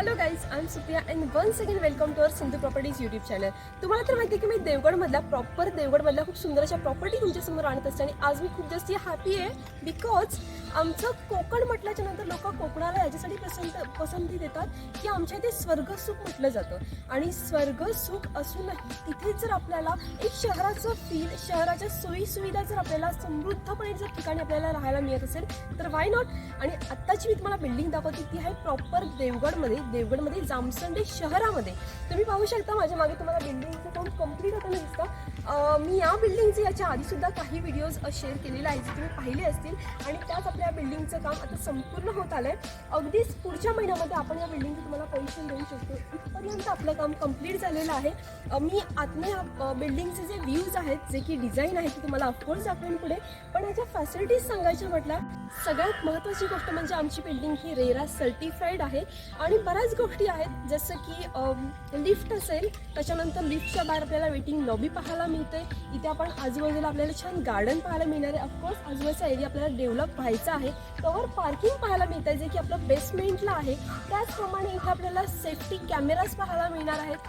Hello guys I am Supriya and one second welcome to our Sindhu properties YouTube channel तुम्हाला तर माहिती आहे की मी देवगडमधल्या प्रॉपर देवगडमधल्या खूप सुंदर अशा प्रॉपर्टी तुमच्यासमोर आणत असते आणि आज मी खूप जास्त हॅपी आहे बिकॉज आमचं कोकण म्हटल्याच्या नंतर लोक कोकणाला याच्यासाठी पसंत पसंती देतात की आमच्या इथे स्वर्गसुख म्हटलं जातं. आणि स्वर्गसुख असूनही तिथे जर आपल्याला एक शहराचं फील शहराच्या सोयीसुविधा जर आपल्याला समृद्धपणे जर ठिकाणी आपल्याला राहायला मिळत असेल तर वाय नॉट आणि आत्ताची मी तुम्हाला बिल्डिंग दाखवते ती आहे प्रॉपर देवगडमध्ये देवगडमध्ये जामसंडे शहरामध्ये. तुम्ही पाहू शकता माझ्या मागे तुम्हाला बिल्डिंगचं काम कंप्लीट होताना दिसतं. मी या बिल्डिंगचे याच्या आधीसुद्धा काही व्हिडिओज शेअर केलेले आहेत जे तुम्ही पाहिले असतील. आणि त्याच आपल्या बिल्डिंगचं काम आता संपूर्ण होत आलं आहे अगदीच पुढच्या महिन्यामध्ये आपण या बिल्डिंगचं तुम्हाला पैसे देऊ शकतो. इथपर्यंत आपलं काम कंप्लीट झालेलं आहे. मी आतनं या बिल्डिंगचे जे व्ह्यूज आहेत जे की डिझाईन आहे ते तुम्हाला अफकोर्स दाखवेन पुढे. पण याच्या फॅसिलिटीज सांगायच्या म्हटल्या सगळ्यात महत्त्वाची गोष्ट म्हणजे आमची बिल्डिंग ही रेरा सर्टिफाईड आहे. आणि बऱ्याच गोष्टी आहेत जसं की लिफ्ट असेल त्याच्यानंतर लिफ्टच्या बाहेर आपल्याला वेटिंग लॉबी पाहायला मिळते इथे आपण आजूबाजूला आपल्याला छान गार्डन पाहायला मिळणार आहे. अफकोर्स आजूबाजूचा एरिया आपल्याला डेव्हलप व्हायचा आहे. कवर पार्किंग पाहायला मिळत आहे जे की आपलं बेसमेंटला आहे. त्याचप्रमाणे इथे आपल्याला सेफ्टी कॅमेराज पाहायला मिळणार आहेत.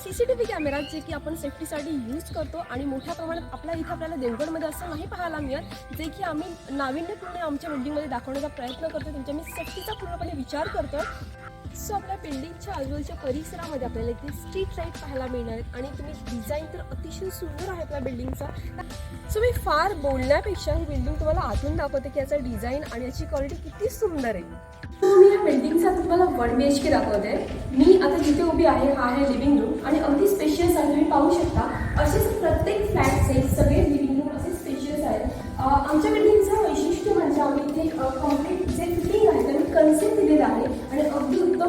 C C T V camera जे की आपण सेफ्टीसाठी यूज करतो आणि मोठ्या प्रमाणात आपल्या इथे आपल्याला देवगडमध्ये असं नाही पाहायला मिळत जे की आम्ही नाविन्यपूर्ण आमच्या बिल्डिंगमध्ये दाखवण्याचा प्रयत्न करतो त्यांच्या मी सेफ्टीचा पूर्णपणे विचार करतो सो आपल्या बिल्डिंगच्या आजूबाजूच्या परिसरामध्ये आपल्याला इथे स्ट्रीट लाइट पाहायला मिळणार आहेत. आणि तुम्ही डिझाईन तर अतिशय सुंदर आहे आपल्या बिल्डिंगचा. सो मी फार बोलण्यापेक्षा ही बिल्डिंग तुम्हाला आतून दाखवते की याचा डिझाईन आणि याची क्वालिटी किती सुंदर आहे. मी या बिल्डिंगचा तुम्हाला वन बी एच के दाखवते. मी आता जिथे उभी आहे हा आहे लिव्हिंग रूम आणि अगदी स्पेशियस आहे. तुम्ही पाहू शकता असेच प्रत्येक फ्लॅटचे सगळे लिव्हिंग रूम असे स्पेशियस आहेत. आमच्या बिल्डिंगचं वैशिष्ट्य म्हणजे आम्ही इथे कॉम्प्लेक्स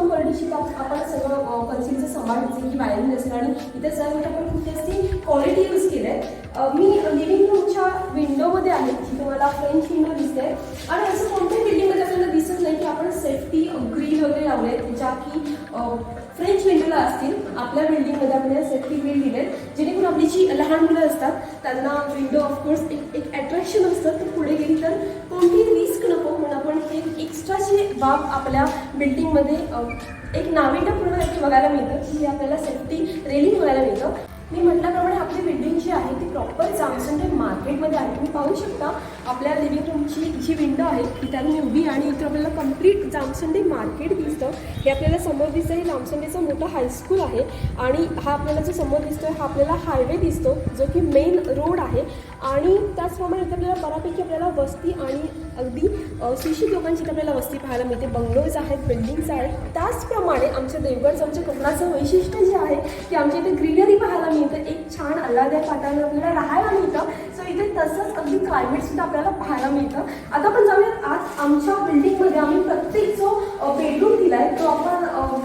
अगदी क्वालिटीची आपण सगळं कन्सेप्टचं सांभाळ जे की वायरिंग असेल आणि इथे सर्व आपण खूप जास्ती क्वालिटी यूज केलं आहे मी लिव्हिंग रूमच्या विंडोमध्ये आहे जी तुम्हाला फ्रेंच विंडो दिसते आणि असं कोणत्याही बिल्डिंगमध्ये आपल्याला दिसत नाही की आपण सेफ्टी ग्रिल वगैरे लावले आहेत ज्या की फ्रेंच विंडोला असतील. आपल्या बिल्डिंगमध्ये आपल्याला सेफ्टी ग्रीन दिले जेणेकरून आपली जी लहान मुलं असतात त्यांना विंडो ऑफकोर्स एक एक अट्रॅक्शन असतं. तर पुढे गेली तर कोणतीही रिस्क नको एक एक्स्ट्राची बाब आपल्या बिल्डिंगमध्ये एक नाविन्यपूर्ण व्यक्ती बघायला मिळतं की आपल्याला सेफ्टी रेलिंग बघायला मिळतं. मी म्हटल्याप्रमाणे आपली बिल्डिंग जी आहे ती प्रॉपर मार्केटमध्ये आहे. तुम्ही पाहू शकता आपल्या लिव्हिंग रूमची जी विंडो आहे ती त्याने उभी आणि इथं आपल्याला कंप्लीट जामसंडे मार्केट दिसतं. हे आपल्याला समोर दिसतं हे जामसंडेचं मोठं हायस्कूल आहे आणि हा आपल्याला जो समोर दिसतो आहे हा आपल्याला हायवे दिसतो जो की मेन रोड आहे. आणि त्याचप्रमाणे इथे आपल्याला बऱ्यापैकी आपल्याला वस्ती आणि अगदी अ, सुशिक्षित लोकांची आपल्याला वस्ती पाहायला मिळते. बंगलोज आहेत बिल्डिंग्स आहेत. त्याचप्रमाणे आमच्या देवगडचं आमच्या कोकणाचं वैशिष्ट्य जे आहे की आमच्या इथे ग्रीनरी पाहायला मिळतं. एक छान आल्हाददायक वातावरण आपल्याला राहायला मिळतं. तिथे तसंच अगदी क्लायमेट सुद्धा आपल्याला पाहायला मिळतं. आता आपण जाऊयात आज आमच्या बिल्डिंगमध्ये आम्ही प्रत्येक जो बेडरूम दिलाय तो आपण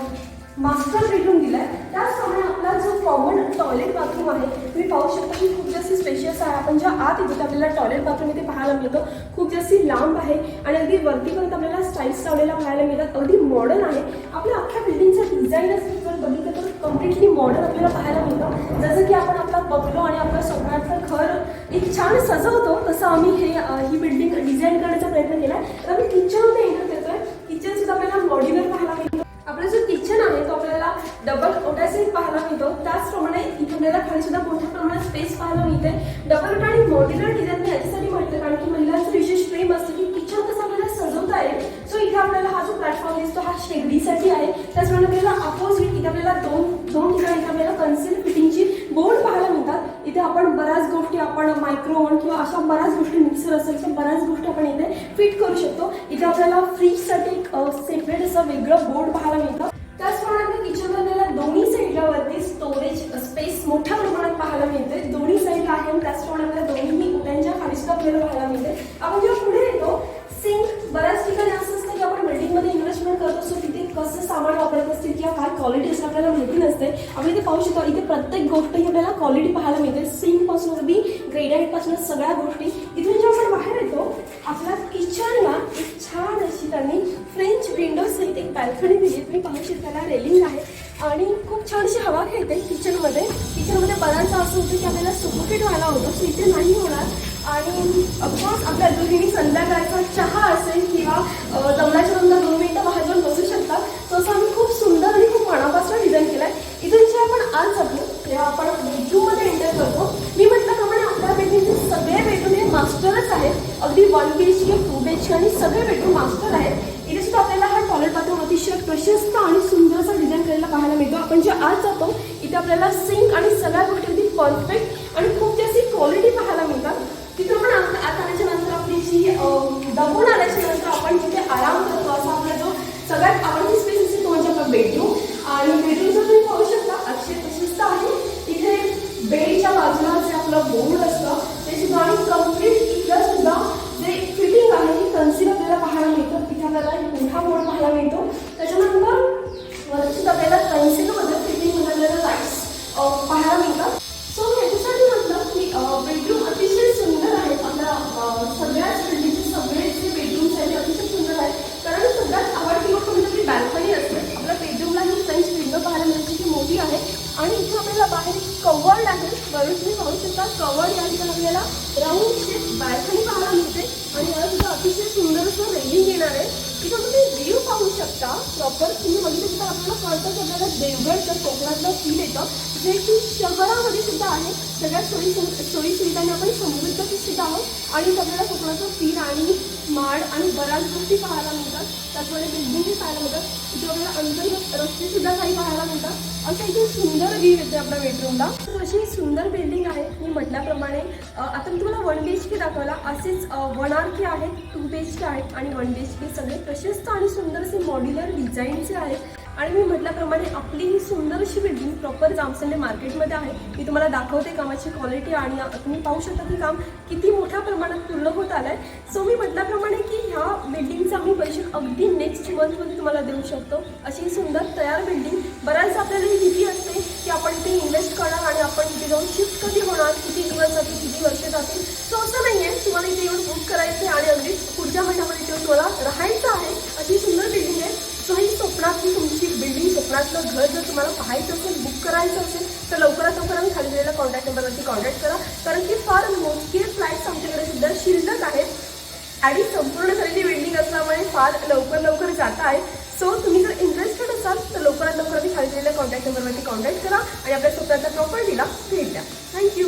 मास्टर बेडरूम दिलाय. त्याचप्रमाणे आपला जो कॉमन टॉयलेट बाथरूम आहे तुम्ही पाहू शकता की खूप जास्त स्पेशियस आहे. आपण ज्या आत येतो आपल्याला टॉयलेट बाथरूम इथे पाहायला मिळतं. खूप जास्त लांब आहे आणि अगदी वरतीपर्यंत आपल्याला स्टाईल्स लावलेल्या पाहायला मिळतात. अगदी मॉडर्न आहे. आपल्या अख्ख्या बिल्डिंगचं डिझाईन असं जर बघितलं तर कम्प्लिटली मॉडर्न आपल्याला पाहायला मिळतं जसं की आपण आपला बंगलो आणि आपलं स्वप्नाचं घर एक छान सजवतो तसं आम्ही हे ही बिल्डिंग डिझाईन करण्याचा प्रयत्न केला तर आम्ही किचनमध्ये एंटर करतोय. किचन सुद्धा आपल्याला मॉड्युलर पाहायला मिळतो. आपला जो किचन आहे तो आपल्याला डबल ओटासेट पाहायला मिळतो. त्याचप्रमाणे इथे आपल्याला खाली सुद्धा मोठ्या प्रमाणात स्पेस पाहायला मिळते. डबल ओटा आणि मॉड्युलर डिझाईन मी याच्यासाठी म्हटलं कारण की महिलांचं विशेष प्रेम असतं की किचन कसं आपल्याला सजवता येईल सो इथे आपल्याला हा जो प्लॅटफॉर्म दिसतो हा शेगडीसाठी आहे. त्याचप्रमाणे आपल्याला अपोजिट इथे आपल्याला दोन दोन ठिकाणी इथे आपल्याला कन्सिल फिटिंगची बोर्ड पाहायला मिळतात. इथे आपण बराच आपण मायक्रोवन किंवा अशा बऱ्याच गोष्टी मिक्सर असेल तर बऱ्याच गोष्टी आपण इथे फिट करू शकतो. इथे आपल्याला फ्रीजसाठी एक सेपरेट असं वेगळं बोर्ड पाहायला मिळतं. त्याचप्रमाणे आपल्या किचनमध्ये आपल्याला दोन्ही साईडला वरती स्टोरेज स्पेस मोठ्या प्रमाणात पाहायला मिळते दोन्ही साईडला आहे आणि त्याचप्रमाणे आपल्याला दोन्ही ओट्यांच्या खाली सुद्धा आपल्याला पाहायला मिळते आपण जेव्हा पुढे येतो सिंक बऱ्याच ठिकाणी असं असतं की आपण बिल्डिंगमध्ये इन्व्हेस्टमेंट करत असतो तिथे कसं सामान वापरत क्वालिटी असं आपल्याला माहिती नसते. आपण इथे पाहू शकतो इथे प्रत्येक गोष्ट ही आपल्याला क्वालिटी पाहायला मिळते. सिंकपासून अगदी ग्रेनाईटपासून सगळ्या गोष्टी. इथून जेव्हा आपण बाहेर येतो आपल्या किचनला एक छान अशी त्यांनी फ्रेंच विंडो सहित एक बॅल्कनी दिली तुम्ही पाहू शकता त्याला रेलिंग आहे. आणि खूप छानशी हवा खेळते किचनमध्ये किचनमध्ये बऱ्याचदा असं होतं की आपल्याला सुफोकेट व्हायला होतं सो इथे नाही होणार. आणि ऑफकोर्स आपल्या गृहिणी संध्याकाळचा चहा असेल किंवा अ, नंतर दोन मिनटं बाहेर जाऊन बसू शकतो तसं आम्ही खूप सुंदर ठिकाणी आणि सगळे बेडरूम मास्टर आहेत. इथे सुद्धा आपल्याला हा टॉयलेट बाथरूम अतिशय प्रशस्त आणि सुंदर असा डिझाईन केलेला पाहायला मिळतो. आपण जे आज जातो इथे आपल्याला सिंक आणि सगळ्या गोष्टी अगदी परफेक्ट आणि खूप जास्त क्वालिटी पाहायला मिळतात. तिथं पण आत आल्याच्यानंतर आपली जी अं, आल्याच्या कवर्ड तुम्ही पाहू शकता कवड या ठिकाणी आपल्याला राऊंड शेप पाहायला मिळते आणि याला सुद्धा अतिशय सुंदर असं रेलिंग येणार आहे. तिथं तुम्ही व्ह्यू पाहू शकता. प्रॉपर तुम्ही बघितलं तर आपल्याला कळतं की आपल्याला देवगडचं कोकणातलं फील येतं. जे की शहरामध्ये सुद्धा आहे. सगळ्यात सोयी सोयी सुविधांनी आपण समृद्ध सुद्धा आहोत. आणि इथं आपल्याला कोकणाचं फील माड आणि बऱ्याच गोष्टी पाहायला मिळतात. त्याचप्रमाणे बिल्डिंगही पाहायला मिळतात. इथे आपल्याला अंतर्गत रस्ते सुद्धा काही पाहायला मिळतात. असं इथे सुंदर व्ह्यू येते आपल्या बेडरूमला तर अशी सुंदर बिल्डिंग आहे. मी म्हटल्याप्रमाणे आता मी तुम्हाला वन बी एच के दाखवला. असेच वन आर के आहेत टू बी एच के आहेत आणि वन बी एच के सगळे प्रशस्त आणि सुंदर असे मॉड्युलर डिझाईनचे आहेत. आणि मी म्हटल्याप्रमाणे आपली ही सुंदर अशी बिल्डिंग प्रॉपर जामसंडे मार्केटमध्ये आहे. मी तुम्हाला दाखवते कामाची क्वालिटी आणि तुम्ही पाहू शकता की काम किती मोठ्या प्रमाणात पूर्ण होत आलं आहे सो मी म्हटल्याप्रमाणे की ह्या बिल्डिंगचा आम्ही पैसे अगदी नेक्स्ट मंथमध्ये तुम्हाला देऊ शकतो. अशी सुंदर तयार बिल्डिंग बऱ्याचदा आपल्याला ही भीती असते की आपण ते इन्व्हेस्ट करणार आणि आपण तिथे जाऊन शिफ्ट कधी होणार? किती दिवस जातील? किती वर्ष जातील? सो असं नाही आहे तुम्हाला इथे येऊन बुक करायचं आहे आणि अगदी पुढच्या महिन्यामध्ये येऊन तुम्हाला राहायचं आहे. अशी सुंदर बिल्डिंग आहे. सो ही स्वप्नातली तुमची बिल्डिंग स्वप्नातलं घर जर तुम्हाला पाहायचं असेल बुक करायचं असेल तर लवकरात लवकर आम्ही खाली दिलेल्या कॉन्टॅक्ट नंबरवरती कॉन्टॅक्ट करा. कारण की फार मोजके फ्लॅट्स आमच्याकडे सुद्धा शिल्लक आहेत आणि संपूर्ण झालेली बिल्डिंग असल्यामुळे फार लवकर लवकर जात आहे. सो तुम्ही जर इंटरेस्टेड असाल तर लवकरात लवकर आम्ही खाली दिलेल्या कॉन्टॅक्ट नंबरवरती कॉन्टॅक्ट करा आणि आपल्या स्वतःच्या प्रॉपर्टीला भेट द्या. थँक्यू